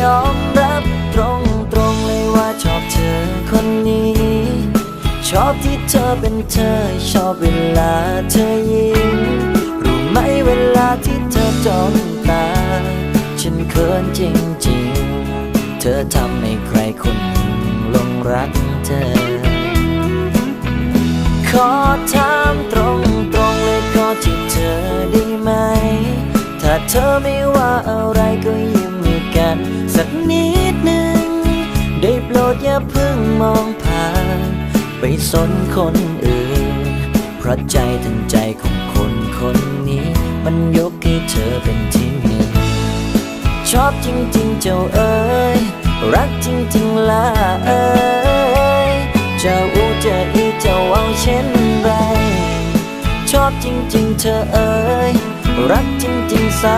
ยอมรับตรงตรงเลยว่าชอบเธอคนนี้ ชอบที่เธอเป็นเธอ ชอบเวลาเธอยิ้มรู้ไหมเวลาที่เธอจ้องตา ฉันเขินจริงๆ เธอทำให้ใครคนหนึ่งลงรักเธอ ขอถามตรงตรงเลยก็ที่เธอได้ไหม ถ้าเธอไม่ว่าอะไร นิดหนึ่งได้โปรดอย่าเพิ่งมองผ่าน ไปสนคนอื่น เพราะใจทั้งใจของคนคนนี้ มันยกให้เธอเป็นที่หนึ่ง ชอบจริง ๆ เจ้าเอ๋ยรักจริง ๆล่ะเอ๋ยจะอูจะอีจะเอาเช่นไร ชอบจริง ๆ เธอเอ๋ยรักจริง ๆสา